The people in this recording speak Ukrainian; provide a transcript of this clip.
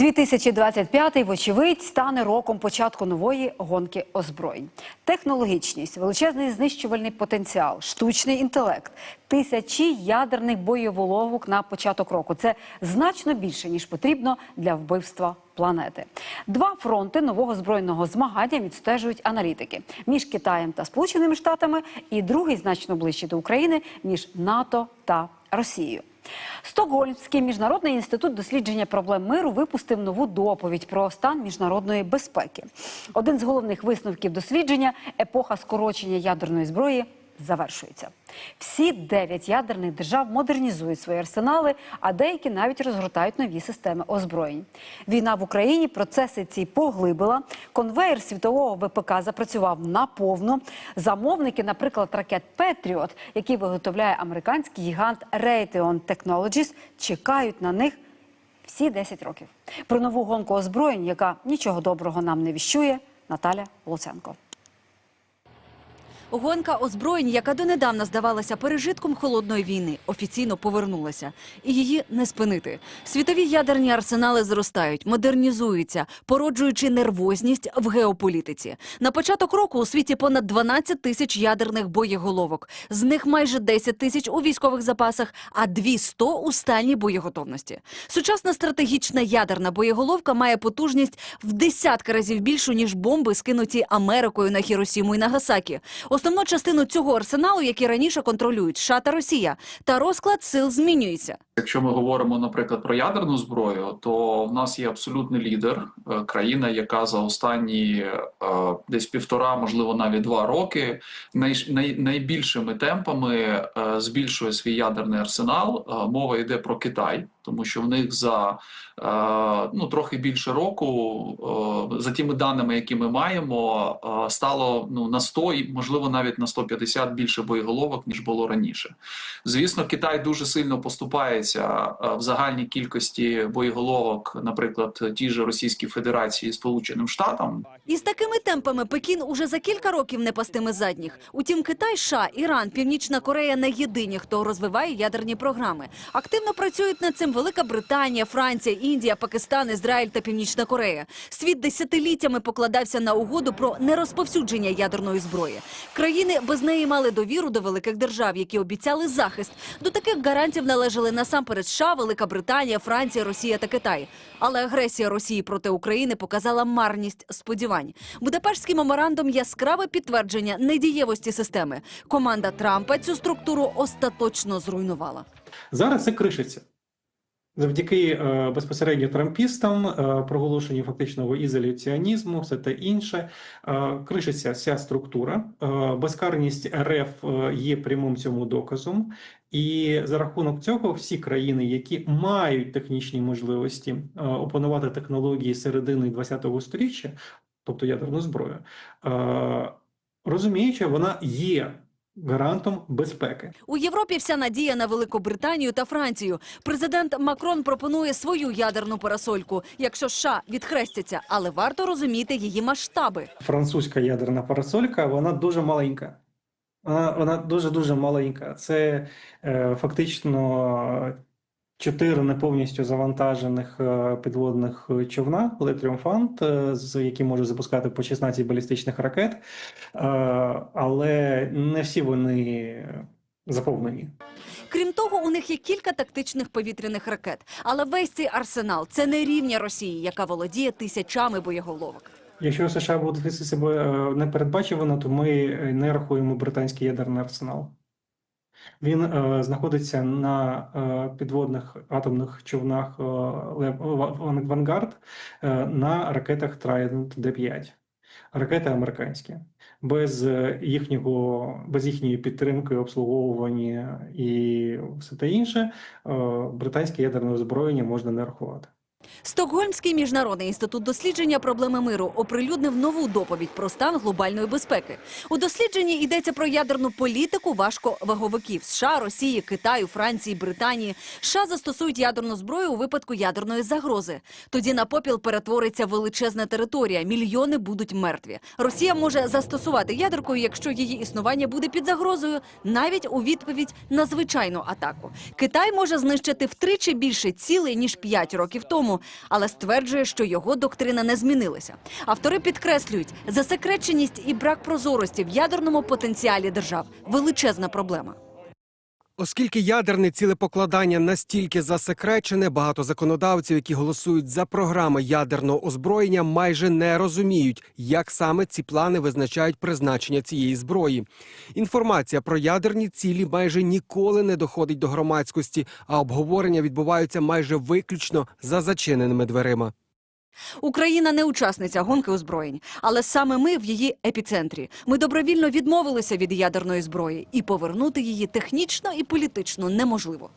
2025, вочевидь, стане роком початку нової гонки озброєнь. Технологічність, величезний знищувальний потенціал, штучний інтелект, тисячі ядерних боєволовок на початок року. Це значно більше ніж потрібно для вбивства планети. Два фронти нового збройного змагання відстежують аналітики між Китаєм та Сполученими Штатами, і другий значно ближче до України між НАТО та Росією. Стокгольмський міжнародний інститут дослідження проблем миру випустив нову доповідь про стан міжнародної безпеки. Один з головних висновків дослідження епоха скорочення ядерної зброї завершується. Всі дев'ять ядерних держав модернізують свої арсенали, а деякі навіть розгортають нові системи озброєнь. Війна в Україні процеси ці поглибила. Конвейер світового ВПК запрацював наповну. Замовники, наприклад, ракет Петріот, які виготовляє американський гігант Raytheon Technologies, чекають на них всі 10 років. Про нову гонку озброєнь, яка нічого доброго нам не віщує, Наталя Луценко. Гонка озброєнь, яка донедавна здавалася пережитком холодної війни, офіційно повернулася, і її не спинити. Світові ядерні арсенали зростають, модернізуються, породжуючи нервозність в геополітиці. На початок року у світі понад 12 тисяч ядерних боєголовок. З них майже 10 тисяч у військових запасах, а 200 у стальній боєготовності. Сучасна стратегічна ядерна боєголовка має потужність в десятки разів більшу ніж бомби, скинуті Америкою на Хіросіму і Нагасакі. Основну частину цього арсеналу, який раніше контролюють США та Росія, та розклад сил змінюється. Якщо ми говоримо, наприклад, про ядерну зброю, то в нас є абсолютний лідер, е, країна, яка за останні е, десь півтора, можливо, навіть два роки най, най, найбільшими темпами е, збільшує свій ядерний арсенал. Мова йде про Китай, тому що в них за е, ну трохи більше року, е, за тими даними, які ми маємо, е, стало ну на 100 і можливо навіть на 150 більше боєголовок ніж було раніше. Звісно, Китай дуже сильно поступається в загальній кількості боєголовок, наприклад, ті ж Російській Федерації Сполученим Штатам. І з такими темпами Пекін уже за кілька років не пастиме задніх. Утім, Китай, США, Іран, Північна Корея не єдині, хто розвиває ядерні програми. Активно працюють над цим Велика Британія, Франція, Індія, Пакистан, Ізраїль та Північна Корея. Світ десятиліттями покладався на угоду про нерозповсюдження ядерної зброї. Країни без неї мали довіру до великих держав, які обіцяли захист. До таких гарантів належали насамперед США, Велика Британія, Франція, Росія та Китай. Але агресія Росії проти України показала марність сподівань. Будапештський меморандум яскраве підтвердження недієвості системи. Команда Трампа цю структуру остаточно зруйнувала. Зараз це кришиться. Завдяки е, безпосередньо трампістам, е, проголошенню фактичного ізоляціонізму, все те інше, е, кришиться вся структура. Безкарність РФ є прямим цьому доказом. І за рахунок цього всі країни, які мають технічні можливості опанувати технології середини ХХ століття, тобто ядерну зброю, розуміють, вона є гарантом безпеки. У Європі вся надія на Великобританію та Францію. Президент Макрон пропонує свою ядерну парасольку, якщо США відхрестяться, але варто розуміти її масштаби. французька ядерна парасолька, вона дуже маленька. Вона, вона дуже-дуже маленька. Це е, фактично чотири не повністю завантажених е, підводних човна «Ле-Тріумфант», е, з які можуть запускати по 16 балістичних ракет, е, але не всі вони заповнені. Крім того, у них є кілька тактичних повітряних ракет. Але весь цей арсенал це не рівня Росії, яка володіє тисячами боєголовок. Якщо США будуть вести себе е, непередбачувано, то ми е, не рахуємо британський ядерний арсенал. Він е, знаходиться на е, підводних атомних човнах е, Вангард е, на ракетах Trident D5. Ракети американські. Без е, їхнього, без їхньої підтримки, обслуговування і все те інше, е, британське ядерне озброєння можна не рахувати. Стокгольмський міжнародний інститут дослідження проблеми миру оприлюднив нову доповідь про стан глобальної безпеки. У дослідженні йдеться про ядерну політику важковаговиків США, Росії, Китаю, Франції, Британії. США застосують ядерну зброю у випадку ядерної загрози. Тоді на попіл перетвориться величезна територія. Мільйони будуть мертві. Росія може застосувати ядерку, якщо її існування буде під загрозою, навіть у відповідь на звичайну атаку. Китай може знищити втричі більше цілей ніж 5 років тому. Але стверджує, що його доктрина не змінилася. Автори підкреслюють, засекреченість і брак прозорості в ядерному потенціалі держав величезна проблема. Оскільки ядерне цілепокладання настільки засекречене, багато законодавців, які голосують за програми ядерного озброєння, майже не розуміють, як саме ці плани визначають призначення цієї зброї. Інформація про ядерні цілі майже ніколи не доходить до громадськості, а обговорення відбуваються майже виключно за зачиненими дверима. Україна не учасниця гонки озброєнь, але саме ми в її епіцентрі. Ми добровільно відмовилися від ядерної зброї, і повернути її технічно і політично неможливо.